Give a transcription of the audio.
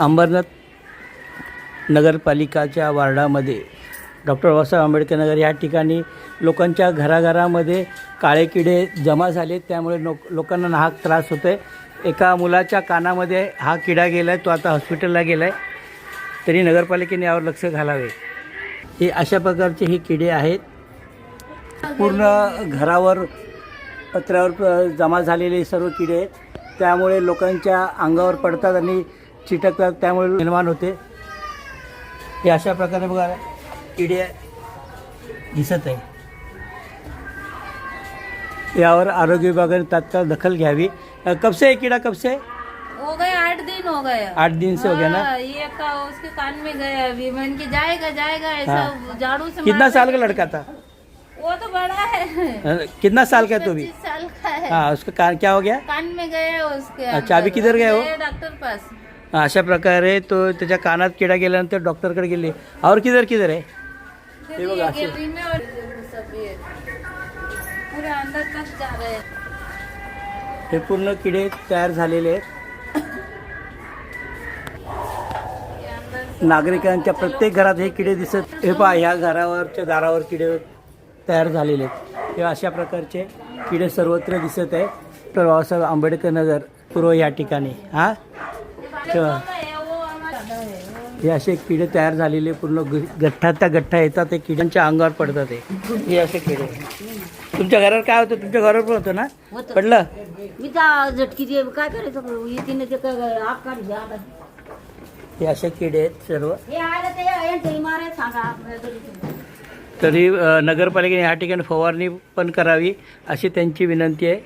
अंबरनाथ नगरपालिकाच्या वार्डामध्ये डॉक्टर बाबासाहेब आंबेडकर नगर या ठिकाणी लोकांच्या घराघरामध्ये काळे किडे जमा झाले त्यामुळे लोक लोकांना नाहक त्रास होतो आहे एका मुलाच्या कानामध्ये हा किडा गेला आहे तो आता हॉस्पिटलला गेला आहे तरी नगरपालिकेने यावर लक्ष घालावे. हे अशा प्रकारचे हे किडे आहेत. पूर्ण घरावर पत्र्यावर जमा झालेले सर्व किडे आहेत. त्यामुळे लोकांच्या अंगावर पडतात आणि चिटकतात त्यामुळे निर्माण होते. हे अशा प्रकारे बघा किडे दिसत आहे. यावर आरोग्य विभागाने तात्काळ दखल घ्यावी. कब से है कीड़ा कब से हो गए आठ दिन हो गया आठ दिन से हो गया ना? हाँ, ये का उसके कान में गया अभी. मैंने कि जाएगा जाएगा ऐसा हाँ। झाड़ू से कितना साल का लड़का था? वो तो बड़ा है। कितना साल का है तो भी? साल का है। हाँ उसका कान क्या हो गया? कान में गया उसके अच्छा, अभी किधर गए हो? डॉक्टर पास। अशा प्रकारे तो त्याच्या कानात किडा गेल्यानंतर डॉक्टरकडे गेले. और किधर किधर आहे? फिर बघा असे. हैं. हे पूर्ण किडे तयार झालेले आहेत. नागरिकांच्या प्रत्येक घरात हे किडे दिसत हे पहा ह्या घरावरच्या दारावर किडे तयार झालेले आहेत. हे अशा प्रकारचे किडे सर्वत्र दिसत आहे डॉक्टर बाबासाहेब आंबेडकर नगर पूर्व या ठिकाणी. हां? तेव्हा है, असे किडे तयार झालेले पूर्ण गठ्ठा त्या गठ्ठा येतात ते किड्यांच्या अंगावर पडतात हे. असे किडे. तुमच्या घरावर काय होतं? तुमच्या घरावर पण होतं ना. पडलं? मी त्या झटकीचे काय करायचं येते ते काय हे असे किडे आहेत सर्व. हे तरी. नगरपालिकेने या ठिकाणी फवारणी पण करावी अशी त्यांची विनंती आहे.